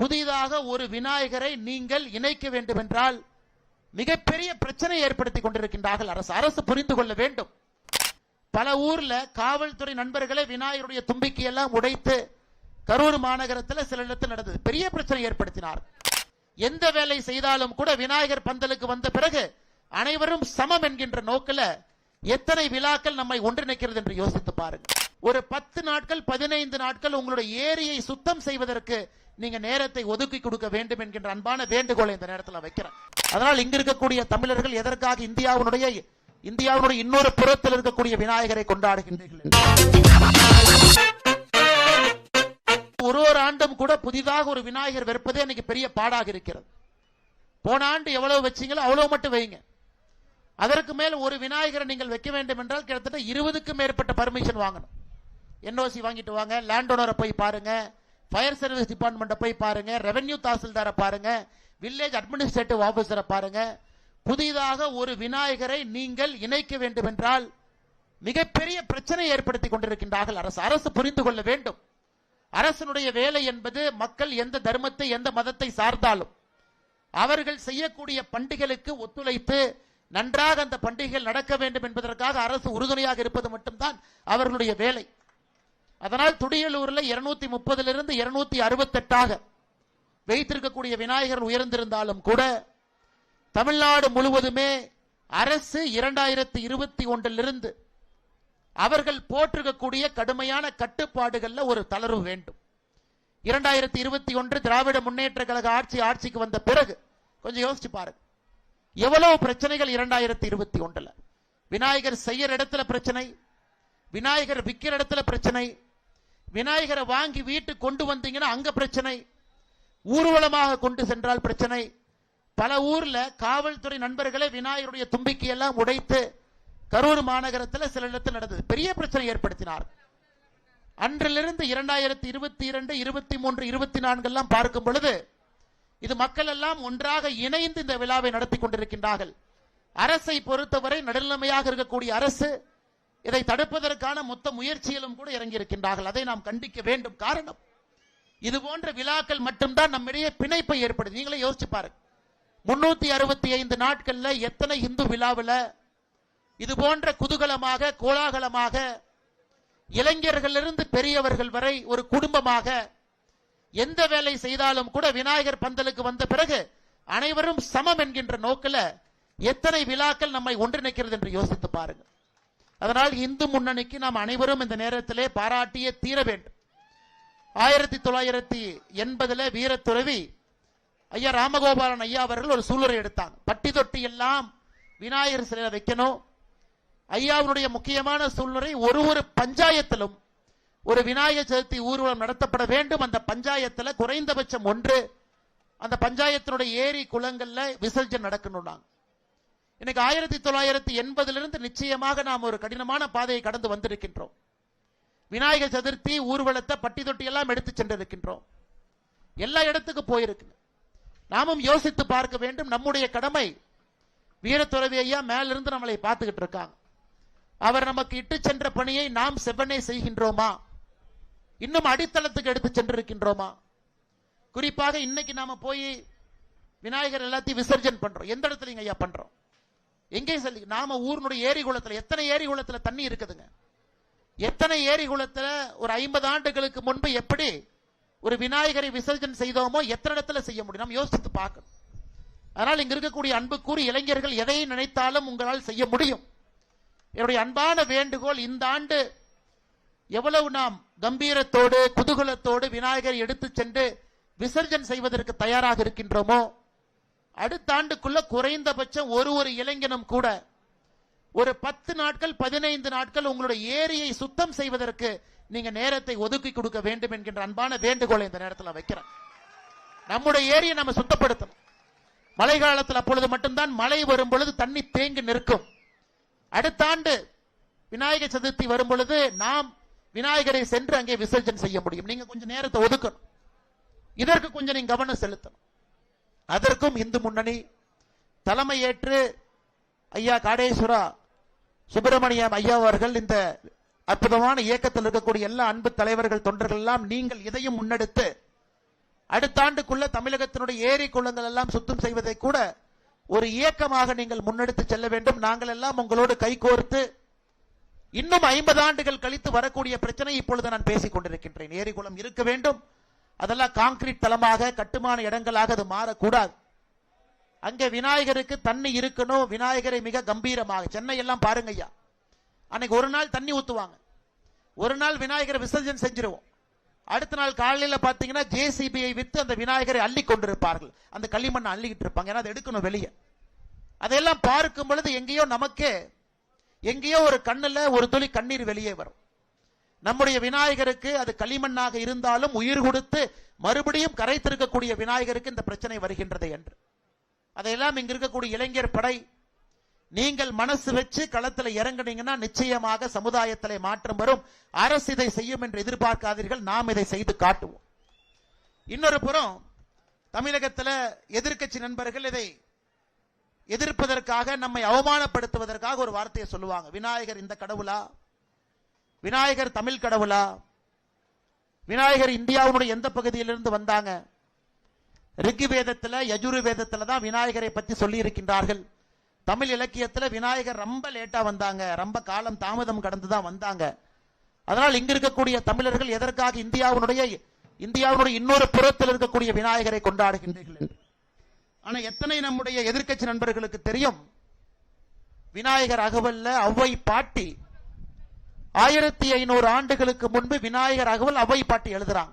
புதிதாக ஒரு விநாயகரை நீங்கள் இணைக்க வேண்டும் என்றால் மிகப்பெரிய பிரச்சனை ஏற்படுத்தி கொண்டிருக்கின்றார்கள் அரசு. அரசு புரிந்து கொள்ள வேண்டும். பல ஊர்ல காவல்துறை நண்பர்களே விநாயகருடைய தும்பிக்கை எல்லாம் உடைத்து கரூர் மாநகரத்தில் சில இடத்தில் நடந்தது. பெரிய பிரச்சனை ஏற்படுத்தினார். எந்த வேலை செய்தாலும் கூட விநாயகர் பந்தலுக்கு வந்த பிறகு அனைவரும் சமம் என்கின்ற நோக்கில் எத்தனை விழாக்கள் நம்மை ஒன்றிணைக்கிறது என்று யோசித்து பாருங்கள். ஒரு பத்து நாட்கள் பதினைந்து நாட்கள் உங்களுடைய ஏரியை சுத்தம் செய்வதற்கு நீங்க நேரத்தை ஒதுக்கி கொடுக்க வேண்டும் என்கின்ற அன்பான வேண்டுகோளை இந்த நேரத்தில் வைக்கிறேன். அதனால் இங்க இருக்கக்கூடிய தமிழர்கள் எதற்காக இந்தியாவினுடைய இந்தியாவினுடைய இன்னொரு புறத்தில் இருக்கக்கூடிய விநாயகரை கொண்டாடுகின்றீர்கள்? ஒரு ஒரு ஆண்டும் கூட புதிதாக ஒரு விநாயகர் விற்பதே இன்னைக்கு பெரிய பாடாக இருக்கிறது. போன ஆண்டு எவ்வளவு வச்சீங்களோ அவ்வளவு மட்டும் வைங்க. அதற்கு மேல் ஒரு விநாயகரை நீங்கள் வைக்க வேண்டும் என்றால் கிட்டத்தட்ட இருபதுக்கும் மேற்பட்ட பர்மிஷன் வாங்கணும். என்ஓசி வாங்கிட்டு வாங்க. லேண்ட் ஓனரை போய் பாருங்க. ஃபயர் சர்வீஸ் டிபார்ட்மெண்ட்டை போய் பாருங்க. ரெவென்யூ தாசில்தாரை பாருங்க. வில்லேஜ் அட்மினிஸ்ட்ரேட்டிவ் ஆஃபீஸரை பாருங்க. புதிதாக ஒரு விநாயகரை நீங்கள் இணைக்க வேண்டும் என்றால் மிகப்பெரிய பிரச்சனை ஏற்படுத்தி கொண்டிருக்கின்றார்கள். அரசு அரசு புரிந்து கொள்ள வேண்டும். அரசனுடைய வேலை என்பது மக்கள் எந்த தர்மத்தை எந்த மதத்தை சார்ந்தாலும். அவர்கள் செய்யக்கூடிய பண்டிகைகளுக்கு ஒத்துழைத்து நன்றாக அந்த பண்டிகைகள் நடக்க வேண்டும் என்பதற்காக அரசு உறுதுணையாக இருப்பது மட்டும்தான் அவர்களுடைய வேலை. அதனால் துடியலூர்ல இருநூத்தி முப்பதிலிருந்து இருநூத்தி அறுபத்தெட்டாக வைத்திருக்கக்கூடிய விநாயகர் உயர்ந்திருந்தாலும் கூட தமிழ்நாடு முழுவதுமே அரசு இரண்டாயிரத்தி இருபத்தி ஒன்றிலிருந்து அவர்கள் போட்டிருக்கக்கூடிய கடுமையான கட்டுப்பாடுகள்ல ஒரு தளர்வு வேண்டும். இரண்டாயிரத்தி இருபத்தி ஒன்று திராவிட முன்னேற்ற கழக ஆட்சி ஆட்சிக்கு வந்த பிறகு கொஞ்சம் யோசிச்சு பாருங்க. எவ்வளவு பிரச்சனைகள் இரண்டாயிரத்தி இருபத்தி ஒன்றுல விநாயகர் செய்யற இடத்துல பிரச்சனை விநாயகர் விக்கிற இடத்துல பிரச்சனை விநாயகரை வாங்கி வீட்டுக்கு கொண்டு வந்தீங்கன்னா அங்க பிரச்சனை. ஊர்வலமாக கொண்டு சென்றால் பிரச்சனை. பல ஊர்ல காவல்துறை நண்பர்களே விநாயகருடைய தும்பிக்கை எல்லாம் உடைத்து கரூர் மாநகரத்தில் சில இடத்தில் நடந்தது. பெரிய பிரச்சனை ஏற்படுத்தினார். அன்றிலிருந்து இரண்டாயிரத்தி இருபத்தி இரண்டு இருபத்தி மூன்று இருபத்தி நான்கு எல்லாம் பார்க்கும் பொழுது இது மக்கள் எல்லாம் ஒன்றாக இணைந்து இந்த விழாவை நடத்தி கொண்டிருக்கின்றார்கள். அரசை பொறுத்தவரை நடுநிலைமையாக இருக்கக்கூடிய அரசு இதை தடுப்பதற்கான மொத்த முயற்சியிலும் கூட இறங்கியிருக்கின்றார்கள். அதை நாம் கண்டிக்க வேண்டும். காரணம் இது போன்ற விழாக்கள் மட்டும்தான் நம்மிடையே பிணைப்பை ஏற்படுது. நீங்களே யோசிச்சு பாருங்க. முன்னூத்தி அறுபத்தி ஐந்து நாட்கள்ல எத்தனை இந்து விழாவில் இது போன்ற குதூகலமாக கோலாகலமாக இளைஞர்களிலிருந்து பெரியவர்கள் வரை ஒரு குடும்பமாக எந்த வேலை செய்தாலும் கூட விநாயகர் பந்தலுக்கு வந்த பிறகு அனைவரும் சமம் என்கின்ற நோக்கில் எத்தனை விழாக்கள் நம்மை ஒன்றிணைக்கிறது என்று யோசித்து பாருங்கள் அதனால் இந்து முன்னணிக்கு நாம் அனைவரும் இந்த நேரத்திலே பாராட்டியே தீர வேண்டும். ஆயிரத்தி தொள்ளாயிரத்தி எண்பதுல வீரத்துறவி ஐயா ராமகோபாலன் ஐயா அவர்கள் ஒரு சூளுரை எடுத்தாங்க பட்டி தொட்டி எல்லாம் விநாயகர் சிலையை வைக்கணும். ஐயாவுடைய முக்கியமான சூழ்நிலை ஒரு ஒரு பஞ்சாயத்திலும் ஒரு விநாயகர் சதுர்த்தி ஊர்வலம் நடத்தப்பட வேண்டும். அந்த பஞ்சாயத்தில் குறைந்தபட்சம் ஒன்று. அந்த பஞ்சாயத்தினுடைய ஏரி குளங்கள்ல விசர்ஜன் நடக்கணும் இன்னைக்கு ஆயிரத்தி தொள்ளாயிரத்தி எண்பதிலிருந்து நிச்சயமாக நாம் ஒரு கடினமான பாதையை கடந்து வந்திருக்கின்றோம். விநாயகர் சதுர்த்தி ஊர்வலத்தை பட்டி தொட்டி எல்லாம் எடுத்து சென்றிருக்கின்றோம். எல்லா இடத்துக்கு போயிருக்கு நாமும் யோசித்து பார்க்க வேண்டும் நம்முடைய கடமை வீரத்துறவி ஐயா மேலிருந்து நம்மளை பார்த்துக்கிட்டு இருக்காங்க. அவர் நமக்கு இட்டு சென்ற பணியை நாம் செவ்வனே செய்கின்றோமா? இன்னும் அடித்தளத்துக்கு எடுத்து சென்றிருக்கின்றோமா? குறிப்பாக இன்னைக்கு நாம போய் விநாயகர் எல்லாத்தையும் விசர்ஜன் பண்றோம். எந்த இடத்துல ஐயா பண்றோம். எங்கேயும் செல்லி நாம ஊர்னுடைய ஏரி குளத்தில் எத்தனை ஏரி குளத்தில் தண்ணி இருக்குதுங்க? எத்தனை ஏரி குளத்தில் ஒரு ஐம்பது ஆண்டுகளுக்கு முன்பு எப்படி ஒரு விநாயகரை விசர்ஜன் செய்தோமோ எத்தனை இடத்துல செய்ய முடியும்? நாம் யோசித்து பார்க்கணும். அதனால் இங்க இருக்கக்கூடிய அன்புக்கூறி இளைஞர்கள் எதை நினைத்தாலும் உங்களால் செய்ய முடியும். என்னுடைய அன்பான வேண்டுகோள் இந்த ஆண்டு எவ்வளவு நாம் கம்பீரத்தோடு குதூகலத்தோடு விநாயகரை எடுத்து சென்று விசர்ஜன் செய்வதற்கு தயாராக இருக்கின்றோமோ அடுத்த ஆண்டுக்குள்ள குறைந்தபட்சம் ஒரு ஒரு இளைஞனும் கூட ஒரு பத்து நாட்கள் பதினைந்து நாட்கள் உங்களுடைய ஏரியை சுத்தம் செய்வதற்கு நீங்க நேரத்தை ஒதுக்கி கொடுக்க வேண்டும் என்கின்ற அன்பான வேண்டுகோளை இந்த நேரத்தில் வைக்கிறேன். நம்முடைய ஏரியை நம்ம சுத்தப்படுத்தணும். மழை காலத்தில் அப்பொழுது மட்டும்தான் மழை வரும் பொழுது தண்ணி தேங்கி நிற்கும். அடுத்த ஆண்டு விநாயகர் சதுர்த்தி வரும் பொழுது நாம் விநாயகரை சென்று அங்கே விசர்ஜன் செய்ய முடியும். நீங்க கொஞ்சம் நேரத்தை ஒதுக்கணும். இதற்கு கொஞ்சம் நீங்க கவனம் செலுத்தணும். அதற்கும் இந்து முன்னணி தலைமையேற்று ஐயா காடேஸ்வரா சுப்பிரமணியம் ஐயா அவர்கள் இந்த அற்புதமான இயக்கத்தில் இருக்கக்கூடிய எல்லா அன்பு தலைவர்கள் தொண்டர்கள் எல்லாம் நீங்கள் இதையும் முன்னெடுத்து அடுத்த ஆண்டுக்குள்ள தமிழகத்தினுடைய ஏரி குளங்கள் எல்லாம் சுத்தம் செய்வதை கூட ஒரு இயக்கமாக நீங்கள் முன்னெடுத்து செல்ல வேண்டும். நாங்கள் எல்லாம் உங்களோடு கைகோர்த்து இன்னும் ஐம்பது ஆண்டுகள் கழித்து வரக்கூடிய பிரச்சனை இப்பொழுது நான் பேசிக் கொண்டிருக்கின்றேன். ஏரி குளம் இருக்க வேண்டும். அதெல்லாம் காங்கிரீட் தளமாக கட்டுமான இடங்களாக அது மாறக்கூடாது. அங்கே விநாயகருக்கு தண்ணி இருக்கணும் விநாயகரை மிக கம்பீரமாக. சென்னை எல்லாம் பாருங்க ஐயா. அன்னைக்கு ஒரு நாள் தண்ணி ஊத்துவாங்க. ஒரு நாள் விநாயகரை விசர்ஜன் செஞ்சிருவோம். அடுத்த நாள் காலையில பாத்தீங்கன்னா ஜேசிபியை வித்து அந்த விநாயகரை அள்ளி கொண்டிருப்பார்கள். அந்த களிமண்ணை அள்ளிக்கிட்டு இருப்பாங்க. ஏன்னா அதை எடுக்கணும் வெளியே. அதையெல்லாம் பார்க்கும் பொழுது எங்கேயோ நமக்கே எங்கேயோ ஒரு கண்ணுல ஒரு துளி கண்ணீர் வெளியே வரும். நம்முடைய விநாயகருக்கு அது களிமண்ணாக இருந்தாலும் உயிர் கொடுத்து மறுபடியும் கரைத்திருக்கக்கூடிய விநாயகருக்கு இந்த பிரச்சனை வருகின்றது என்று. அதையெல்லாம் இங்க இருக்கக்கூடிய இளைஞர் படை நீங்கள் மனசு வச்சு களத்துல இறங்குனீங்கன்னா நிச்சயமாக சமுதாயத்திலே மாற்றம் வரும். அரசு இதை செய்யும் என்று எதிர்பார்க்காதீர்கள் நாம் இதை செய்து காட்டுவோம். இன்னொரு புறம் தமிழகத்துல எதிர்க்கட்சி நண்பர்கள் இதை எதிர்ப்பதற்காக நம்மை அவமானப்படுத்துவதற்காக ஒரு வார்த்தையை சொல்லுவாங்க. விநாயகர் இந்த கடவுளா? விநாயகர் தமிழ் கடவுளா? விநாயகர் இந்தியாவுடைய எந்த பகுதியிலிருந்து வந்தாங்க? ரிக்கு வேதத்தில் யஜுரு வேதத்தில் தான் விநாயகரை பற்றி சொல்லி இருக்கின்றார்கள் தமிழ் இலக்கியத்தில் விநாயகர் ரொம்ப லேட்டாக வந்தாங்க. ரொம்ப காலம் தாமதம் கடந்து தான் வந்தாங்க. அதனால் இங்கு இருக்கக்கூடிய தமிழர்கள் எதற்காக இந்தியாவினுடைய இந்தியாவினுடைய இன்னொரு புறத்தில் இருக்கக்கூடிய விநாயகரை கொண்டாடுகின்றீர்கள் ஆனால் எத்தனை நம்முடைய எதிர்க்கட்சி நண்பர்களுக்கு தெரியும்? விநாயகர் அகவல்ல அவ்வை பாட்டி ஆயிரத்தி ஐநூறு ஆண்டுகளுக்கு முன்பு விநாயகர் அகவல் அவை பாட்டு எழுதுறாங்க